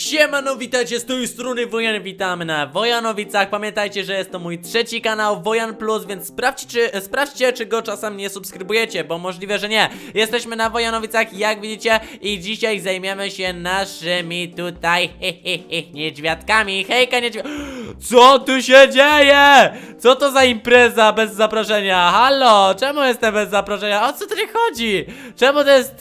Siemano, witajcie z tej strony Wojan, witamy na Wojanowicach Pamiętajcie, że jest to mój trzeci kanał Wojan Plus, więc sprawdźcie czy, sprawdźcie, czy go czasem nie subskrybujecie, bo możliwe, że nie Jesteśmy na Wojanowicach, jak widzicie i dzisiaj zajmiemy się naszymi tutaj he, he, he, niedźwiadkami Hejka niedźwiad... Co tu się dzieje? Co to za impreza bez zaproszenia? Halo, czemu jestem bez zaproszenia? O co tu nie chodzi? Czemu to jest...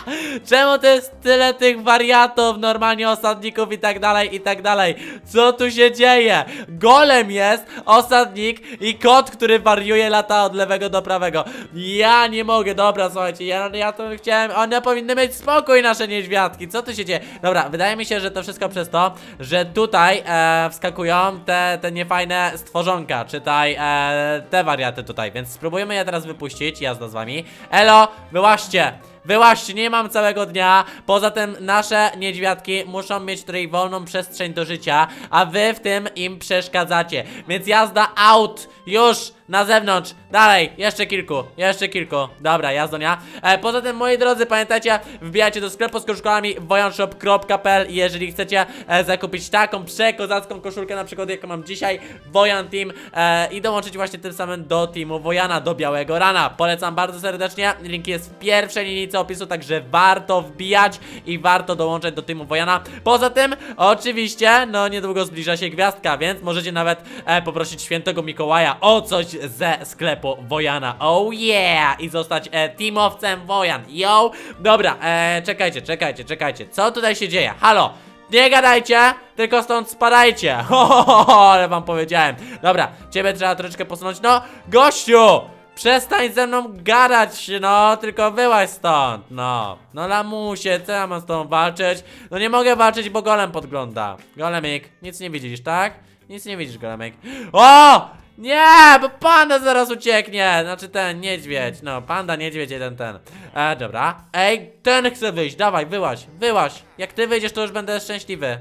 czemu to jest tyle tych wariatów, normalnie osadników i tak dalej, i tak dalej? Co tu się dzieje? Golem jest, osadnik i kot, który wariuje lata od lewego do prawego. Ja nie mogę, dobra, słuchajcie, ja, ja to chciałem, one powinny mieć spokój, nasze niedźwiadki, co tu się dzieje? Dobra, wydaje mi się, że to wszystko przez to, że tutaj e, wskakują te, te niefajne stworzonka, czytaj e, te wariaty tutaj, więc spróbujemy je teraz wypuścić, jazda z wami. Elo, wyłaźcie! Wyłaźcie, nie mam całego dnia. Poza tym nasze niedźwiadki muszą mieć tutaj wolną przestrzeń do życia, a wy w tym im przeszkadzacie. Więc jazda out! Już! Na zewnątrz! Dalej! Jeszcze kilku! Jeszcze kilku! Dobra, jazdonia. E, poza tym, moi drodzy, pamiętajcie, wbijajcie do sklepu z koszulkami wojanshop.pl jeżeli chcecie e, zakupić taką przekozacką koszulkę, na przykład jaką mam dzisiaj, Wojan Team e, i dołączyć właśnie tym samym do teamu Wojana, do Białego Rana. Polecam bardzo serdecznie, link jest w pierwszej linijce opisu, także warto wbijać i warto dołączać do teamu Wojana. Poza tym, oczywiście, no niedługo zbliża się gwiazdka, więc możecie nawet e, poprosić świętego Mikołaja o coś ze sklepu Wojana. Oh yeah! I zostać e, teamowcem Wojan. Yo! Dobra, e, czekajcie, czekajcie, czekajcie. Co tutaj się dzieje? Halo! Nie gadajcie, tylko stąd spadajcie. Ho, ho, ho, ho, ale wam powiedziałem. Dobra, ciebie trzeba troszeczkę posunąć. No, gościu! Przestań ze mną gadać, no, tylko wyłaź stąd, no. No lamusie, co ja mam z tobą walczyć? No nie mogę walczyć, bo golem podgląda. Golemik, nic nie widzisz, tak? Nic nie widzisz, golemek. O! Nie, bo panda zaraz ucieknie. Znaczy ten niedźwiedź. No, panda, niedźwiedź, jeden ten. E, dobra. Ej, ten chce wyjść. Dawaj, wyłaź, wyłaź. Jak ty wyjdziesz, to już będę szczęśliwy.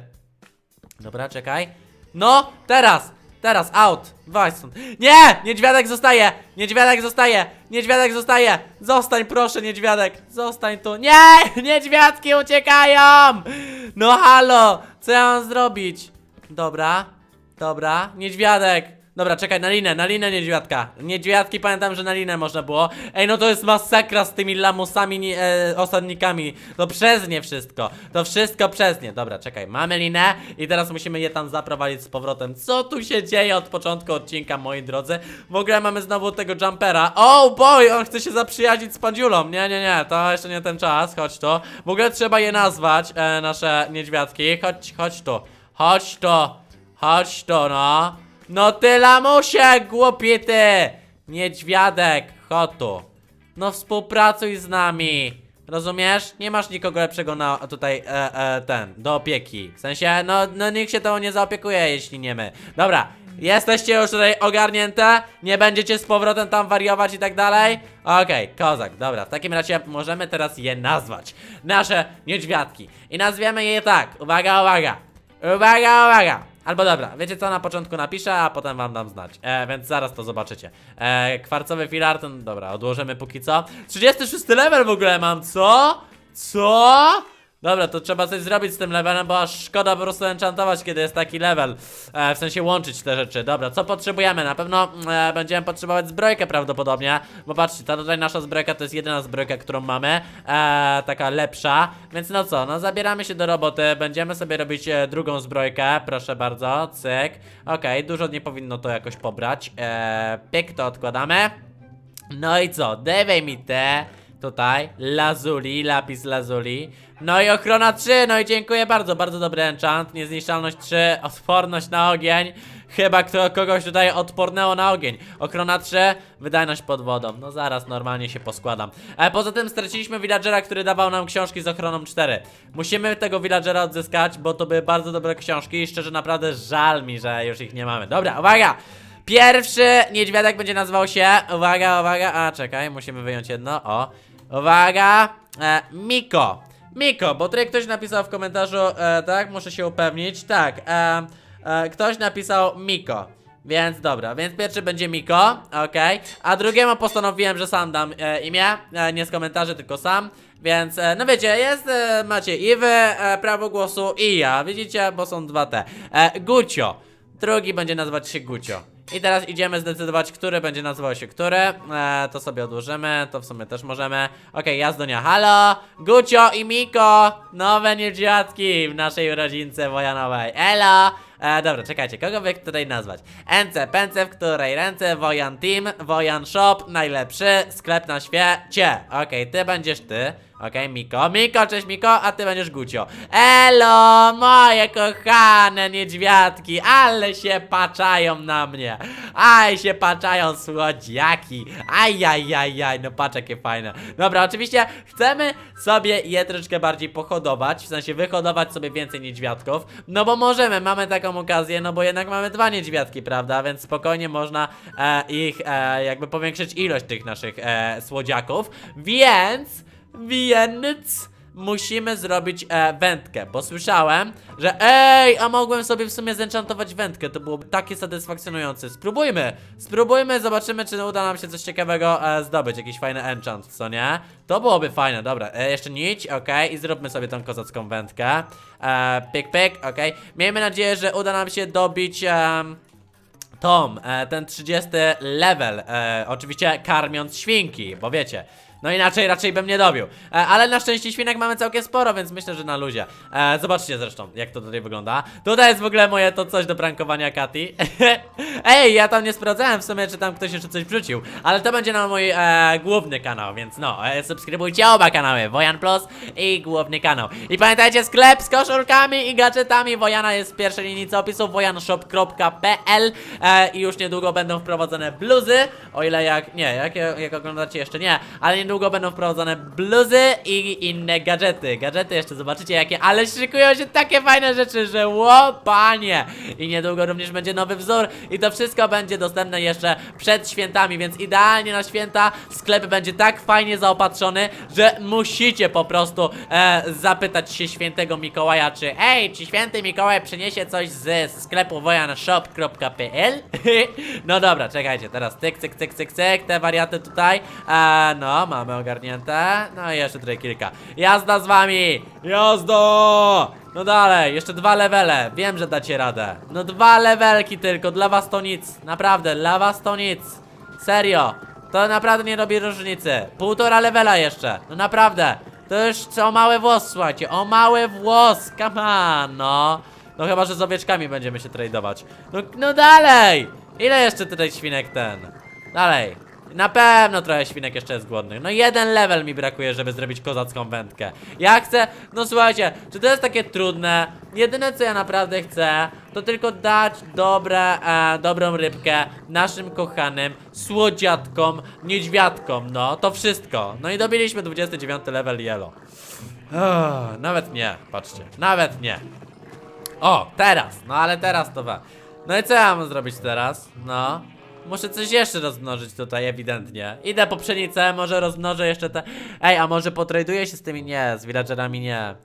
Dobra, czekaj. No, teraz, teraz, out. Wyłaź stąd. Nie! Niedźwiadek zostaje! Niedźwiadek zostaje! Niedźwiadek zostaje! Zostań, proszę, niedźwiadek! Zostań tu. Nie! Niedźwiadki uciekają! No halo! Co ja mam zrobić? Dobra, dobra, niedźwiadek. Dobra, czekaj, na linę, na linę niedźwiadka. Niedźwiadki pamiętam, że na linę można było. Ej, no to jest masakra z tymi lamusami, e, osadnikami. To przez nie wszystko. To wszystko przez nie. Dobra, czekaj, mamy linę i teraz musimy je tam zaprowadzić z powrotem. Co tu się dzieje od początku odcinka, moi drodzy? W ogóle mamy znowu tego jumpera. Oh boy, on chce się zaprzyjaźnić z pandziulą. Nie, nie, nie, to jeszcze nie ten czas. Chodź tu. W ogóle trzeba je nazwać, e, nasze niedźwiadki. Chodź, chodź tu. Chodź tu. Chodź tu, no. No ty lamusie, głupi ty! Niedźwiadek, chodź tu. No współpracuj z nami. Rozumiesz? Nie masz nikogo lepszego na tutaj e, e, ten, do opieki. W sensie, no, no nikt się tą nie zaopiekuje, jeśli nie my. Dobra, jesteście już tutaj ogarnięte? Nie będziecie z powrotem tam wariować i tak dalej? Okej, kozak, dobra, w takim razie możemy teraz je nazwać. Nasze niedźwiadki. I nazwiemy je tak, uwaga, uwaga. Uwaga, uwaga! Albo dobra, wiecie co, na początku napiszę, a potem wam dam znać. E, więc zaraz to zobaczycie. E, kwarcowy filar, to dobra, odłożymy póki co. 36 level w ogóle mam, co? Co? Dobra, to trzeba coś zrobić z tym levelem, bo aż szkoda po prostu enchantować, kiedy jest taki level. E, w sensie łączyć te rzeczy. Dobra, co potrzebujemy? Na pewno e, będziemy potrzebować zbrojkę prawdopodobnie. Bo patrzcie, ta tutaj nasza zbrojka to jest jedyna zbrojka, którą mamy. E, taka lepsza. Więc no co, no zabieramy się do roboty. Będziemy sobie robić e, drugą zbrojkę. Proszę bardzo, cyk. Okej, dużo nie powinno to jakoś pobrać. E, pyk, to odkładamy. No i co? Dawaj mi te tutaj lazuli, lapis lazuli. No i ochrona 3, no i dziękuję bardzo, bardzo dobry enchant. Niezniszczalność 3, odporność na ogień. Chyba kto, kogoś tutaj odpornęło na ogień. Ochrona 3, wydajność pod wodą. No zaraz normalnie się poskładam. E, poza tym straciliśmy villagera, który dawał nam książki z ochroną 4. Musimy tego villagera odzyskać, bo to były bardzo dobre książki i szczerze naprawdę żal mi, że już ich nie mamy. Dobra, uwaga! Pierwszy niedźwiadek będzie nazywał się, uwaga, uwaga, a czekaj, musimy wyjąć jedno, o, uwaga, e, Miko, Miko, bo tutaj ktoś napisał w komentarzu, e, tak, muszę się upewnić, tak, e, e, ktoś napisał Miko, więc dobra, więc pierwszy będzie Miko, okej, a drugiemu postanowiłem, że sam dam e, imię, e, nie z komentarzy, tylko sam, Więc, e, no wiecie, jest, e, macie i wy, e, prawo głosu i ja, widzicie, bo są dwa te. E, Gucio, drugi będzie nazywać się Gucio. I teraz idziemy zdecydować, który będzie nazywał się który. E, to sobie odłożymy, to w sumie też możemy. Okej, jazdonia, halo! Gucio i Miko! Nowe niedziadki w naszej rodzince wojanowej. Elo! E, dobra, czekajcie, kogo by tutaj nazwać? Ence, pence, w której ręce, Wojan Team, Wojan Shop, najlepszy sklep na świecie. Okej, ty będziesz ty. Okej, Miko. Miko, cześć Miko, a ty będziesz Gucio. Elo, moje kochane niedźwiadki, ale się paczają na mnie. Aj, się paczają słodziaki. Aj, aj, aj, aj, no patrz jakie fajne. Dobra, oczywiście chcemy sobie je troszeczkę bardziej pohodować, w sensie wyhodować sobie więcej niedźwiadków, no bo możemy, mamy taką okazję, no bo jednak mamy dwa niedźwiadki, prawda, więc spokojnie można e, ich e, jakby powiększyć ilość tych naszych e, słodziaków, więc, więc musimy zrobić e, wędkę, bo słyszałem, że ej, a mogłem sobie w sumie zenchantować wędkę, to byłoby takie satysfakcjonujące. Spróbujmy, spróbujmy, zobaczymy, czy uda nam się coś ciekawego e, zdobyć, jakiś fajny enchant, co nie? To byłoby fajne, dobra, e, jeszcze nić, okej, i zróbmy sobie tą kozacką wędkę. E, pyk, pyk, okej. Miejmy nadzieję, że uda nam się dobić... Tom, e, ten 30 level, e, oczywiście karmiąc świnki, bo wiecie. No inaczej raczej bym nie dobił. E, ale na szczęście świnek mamy całkiem sporo, więc myślę, że na luzie. E, zobaczcie zresztą, jak to tutaj wygląda. Tutaj jest w ogóle moje to coś do prankowania Kati. Ej, ja tam nie sprawdzałem w sumie, czy tam ktoś jeszcze coś wrzucił. Ale to będzie na mój e, główny kanał, więc no, e, subskrybujcie oba kanały, Wojan Plus i główny kanał. I pamiętajcie, sklep z koszulkami i gadżetami Wojana jest w pierwszej linii opisu, wojanshop.pl e, i już niedługo będą wprowadzone bluzy, o ile jak, nie, jak, jak oglądacie jeszcze nie, ale niedługo będą wprowadzone bluzy i inne gadżety. Gadżety jeszcze zobaczycie jakie, ale szykują się takie fajne rzeczy, że łopanie! I niedługo również będzie nowy wzór i to wszystko będzie dostępne jeszcze przed świętami, więc idealnie na święta sklep będzie tak fajnie zaopatrzony, że musicie po prostu e, zapytać się świętego Mikołaja, czy ej, czy święty Mikołaj przyniesie coś z sklepu wojanshop.pl? no dobra, czekajcie, teraz tyk, cyk, cyk, cyk, cyk, te wariaty tutaj, e, no, mamy ogarnięte, no i jeszcze tutaj kilka. Jazda z wami! Jazda! No dalej, jeszcze dwa levele, wiem, że dacie radę. No dwa levelki tylko, dla was to nic, naprawdę, dla was to nic. Serio, to naprawdę nie robi różnicy. Półtora levela jeszcze, no naprawdę. To już o mały włos, słuchajcie, o mały włos, come on, no. No chyba, że z owieczkami będziemy się tradeować. No, no dalej! Ile jeszcze tutaj świnek ten? Dalej. Na pewno trochę świnek jeszcze jest głodnych. No jeden level mi brakuje, żeby zrobić kozacką wędkę. Ja chcę, no słuchajcie, czy to jest takie trudne? Jedyne co ja naprawdę chcę, to tylko dać dobre, e, dobrą rybkę naszym kochanym słodziatkom, niedźwiadkom, no to wszystko. No i dobiliśmy 29 level yellow. Ech, nawet nie, patrzcie, nawet nie. O, teraz, no ale teraz to wa. No i co ja mam zrobić teraz? No. Muszę coś jeszcze rozmnożyć tutaj, ewidentnie. Idę po pszenicę, może rozmnożę jeszcze te... Ej, a może potraduję się z tymi? Nie, z villagerami nie.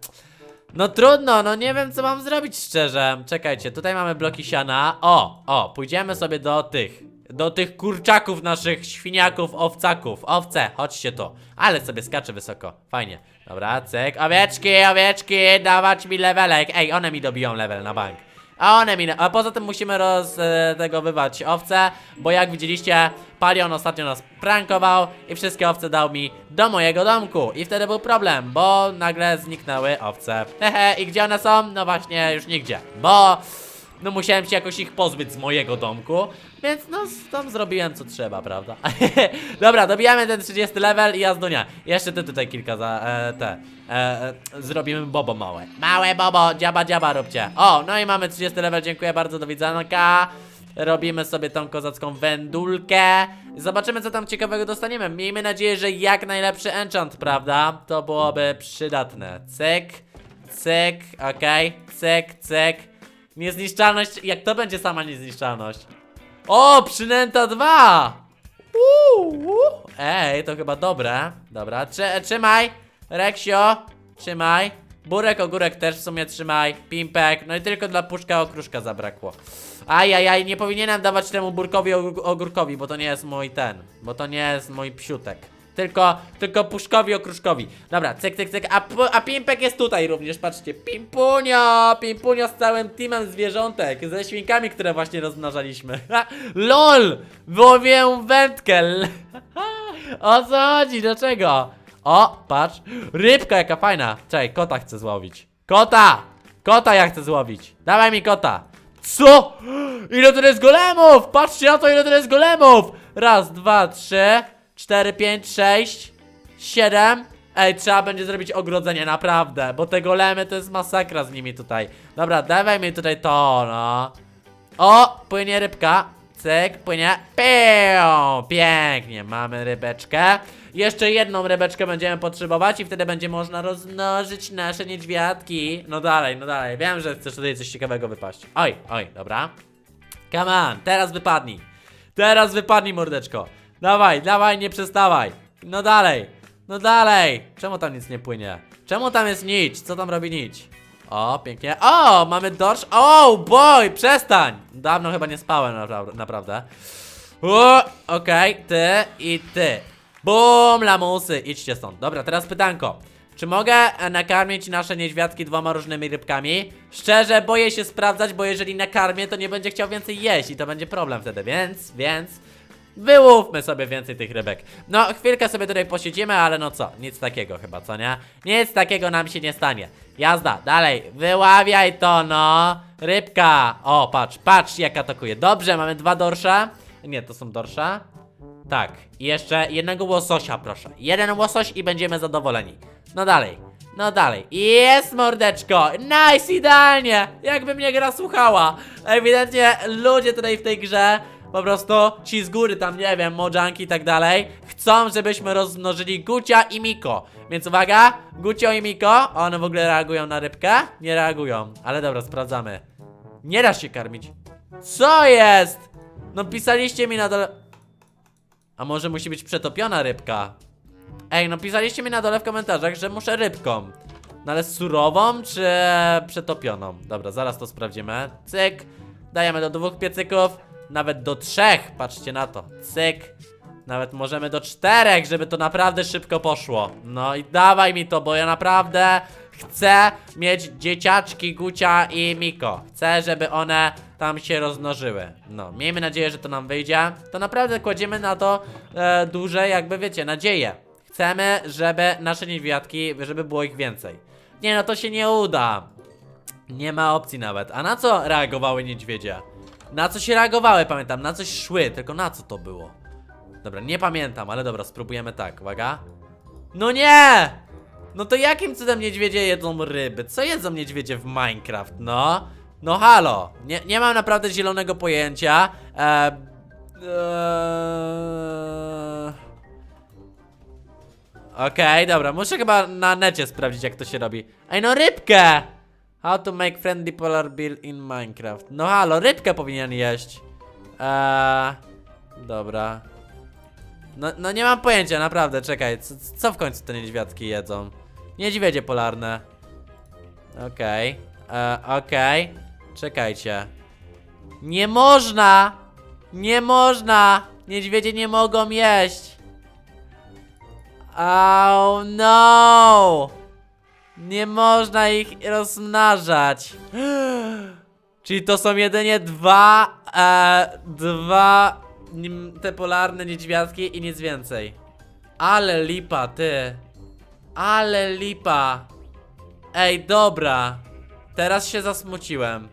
No trudno, no nie wiem co mam zrobić szczerze. Czekajcie, tutaj mamy bloki siana. O, o, pójdziemy sobie do tych. Do tych kurczaków naszych świniaków, owcaków. Owce, chodźcie tu. Ale sobie skaczę wysoko. Fajnie. Dobra, cyk. Owieczki, owieczki, dawać mi levelek. Ej, one mi dobiją level na bank. A one mi. A poza tym musimy roz e, tego wywać owce, bo jak widzieliście, Palion ostatnio nas prankował i wszystkie owce dał mi do mojego domku. I wtedy był problem, bo nagle zniknęły owce. Hehe, i gdzie one są? No właśnie, już nigdzie. Bo no musiałem się jakoś ich pozbyć z mojego domku, więc no tam zrobiłem co trzeba, prawda? Dobra, dobijamy ten 30 level i jazdunia. Jeszcze ty tutaj kilka za e, te. E, e, zrobimy bobo małe. Małe bobo, dziaba dziaba róbcie. O, no i mamy 30 level, dziękuję bardzo, do widzenia. Robimy sobie tą kozacką wędulkę. Zobaczymy, co tam ciekawego dostaniemy. Miejmy nadzieję, że jak najlepszy enchant, prawda? To byłoby przydatne. Cyk, cyk, okej, cyk, cyk. Niezniszczalność, jak to będzie sama niezniszczalność? O, przynęta 2! Uuu. Ej, to chyba dobre. Dobra, trzymaj, Reksio, trzymaj. Burek, ogórek też w sumie trzymaj. Pimpek, no i tylko dla puszka okruszka zabrakło. Ajajaj, nie powinienem dawać temu burkowi og ogórkowi, bo to nie jest mój ten. Bo to nie jest mój psiutek. Tylko, tylko Puszkowi Okruszkowi. Dobra, cyk, cyk, cyk. A, a Pimpek jest tutaj również, patrzcie. Pimpunio, Pimpunio z całym teamem zwierzątek, ze świnkami, które właśnie rozmnażaliśmy. LOL! Wyłowiłem wędkę. o co chodzi? Do czego? O, patrz. Rybka jaka fajna. Czekaj, kota chcę złowić. Kota! Kota ja chcę złowić. Dawaj mi kota. Co? Ile to jest golemów? Patrzcie na to, ile to jest golemów! Raz, dwa, trzy, cztery, pięć, sześć, siedem. Ej, trzeba będzie zrobić ogrodzenie, naprawdę, bo te golemy to jest masakra z nimi tutaj. Dobra, dawaj mi tutaj to, no. O, płynie rybka. Cyk, płynie. Piu, pięknie, mamy rybeczkę. Jeszcze jedną rybeczkę będziemy potrzebować i wtedy będzie można rozmnożyć nasze niedźwiadki. No dalej, no dalej. Wiem, że chcesz tutaj coś ciekawego wypaść. Oj, oj, dobra. Come on, teraz wypadnij. Teraz wypadnij, mordeczko. Dawaj, dawaj, nie przestawaj. No dalej, no dalej. Czemu tam nic nie płynie? Czemu tam jest nić? Co tam robi nić? O, pięknie. O, mamy dorsz. O, boy, przestań. Dawno chyba nie spałem, naprawdę. naprawdę. Okej, ty i ty. Bum, lamusy, idźcie stąd. Dobra, teraz pytanko. Czy mogę e, nakarmić nasze niedźwiadki dwoma różnymi rybkami? Szczerze, boję się sprawdzać, bo jeżeli nakarmię, to nie będzie chciał więcej jeść i to będzie problem wtedy, więc, więc... Wyłówmy sobie więcej tych rybek. No, chwilkę sobie tutaj posiedzimy, ale no co, nic takiego chyba, co nie? Nic takiego nam się nie stanie. Jazda, dalej, wyławiaj to, no. Rybka. O, patrz, patrz jak atakuje. Dobrze, mamy dwa dorsze. Nie, to są dorsze. Tak, i jeszcze jednego łososia, proszę. Jeden łosoś i będziemy zadowoleni. No dalej, no dalej. Jest mordeczko! Nice, idealnie! Jakby mnie gra słuchała. Ewidentnie ludzie tutaj w tej grze, po prostu ci z góry tam, nie wiem, mojanki i tak dalej, chcą, żebyśmy rozmnożyli Gucia i Miko. Więc uwaga, Gucio i Miko, one w ogóle reagują na rybkę? Nie reagują, ale dobra, sprawdzamy. Nie da się karmić. Co jest? No pisaliście mi na dole... A może musi być przetopiona rybka? Ej, no pisaliście mi na dole w komentarzach, że muszę rybką. No ale surową czy przetopioną? Dobra, zaraz to sprawdzimy. Cyk. Dajemy do dwóch piecyków. Nawet do trzech. Patrzcie na to. Cyk. Nawet możemy do czterech, żeby to naprawdę szybko poszło. No i dawaj mi to, bo ja naprawdę chcę mieć dzieciaczki Gucia i Miko. Chcę, żeby one tam się rozmnożyły. No, miejmy nadzieję, że to nam wyjdzie. To naprawdę kładziemy na to e, duże, jakby wiecie, nadzieje. Chcemy, żeby nasze niedźwiadki, żeby było ich więcej. Nie no, to się nie uda. Nie ma opcji nawet. A na co reagowały niedźwiedzie? Na co się reagowały, pamiętam, na coś szły, tylko na co to było? Dobra, nie pamiętam, ale dobra, spróbujemy tak, uwaga. No nie! No to jakim cudem niedźwiedzie jedzą ryby? Co jedzą niedźwiedzie w Minecraft, no? No halo, nie, nie mam naprawdę zielonego pojęcia. Eee, eee... Okej, dobra, muszę chyba na necie sprawdzić jak to się robi. Ej, no rybkę! How to make friendly polar bear in Minecraft. No halo, rybkę powinien jeść. Eee, dobra. No, no nie mam pojęcia, naprawdę, czekaj, co, co w końcu te niedźwiadki jedzą? Niedźwiedzie polarne. Okej, e, okej, czekajcie. Nie można! Nie można! Niedźwiedzie nie mogą jeść! Oh no! Nie można ich rozmnażać. Czyli to są jedynie dwa, e, dwa te polarne niedźwiadki i nic więcej. Ale lipa, ty. Ale lipa. Ej, dobra. Teraz się zasmuciłem.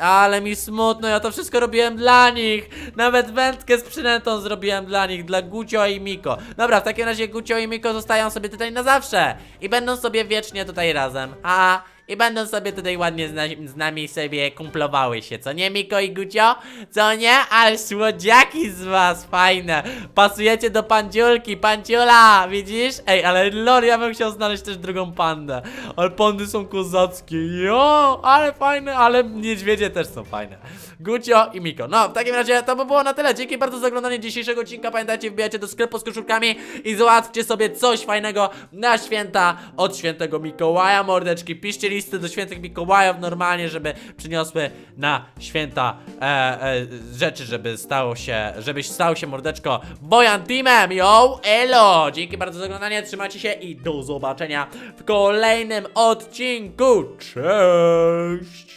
Ale mi smutno, ja to wszystko robiłem dla nich. Nawet wędkę z przynętą zrobiłem dla nich, dla Gucio i Miko. Dobra, w takim razie Gucio i Miko zostają sobie tutaj na zawsze. I będą sobie wiecznie tutaj razem. A, i będą sobie tutaj ładnie z, na z nami sobie kumplowały się. Co nie, Miko i Gucio? Co nie? Ale słodziaki z was, fajne. Pasujecie do pandziulki, panciula, widzisz? Ej, ale lol, ja bym chciał znaleźć też drugą pandę. Ale pandy są kozackie, jo, ale fajne, ale niedźwiedzie też są fajne. Gucio i Miko. No, w takim razie to by było na tyle. Dzięki bardzo za oglądanie dzisiejszego odcinka. Pamiętajcie, wbijajcie do sklepu z koszulkami i załatwcie sobie coś fajnego na święta od świętego Mikołaja. Mordeczki, piszcie listy do świętych Mikołajów normalnie, żeby przyniosły na święta e, e, rzeczy, żeby stało się, żebyś stał się mordeczko Wojan Teamem, yo, elo! Dzięki bardzo za oglądanie, trzymajcie się i do zobaczenia w kolejnym odcinku, cześć!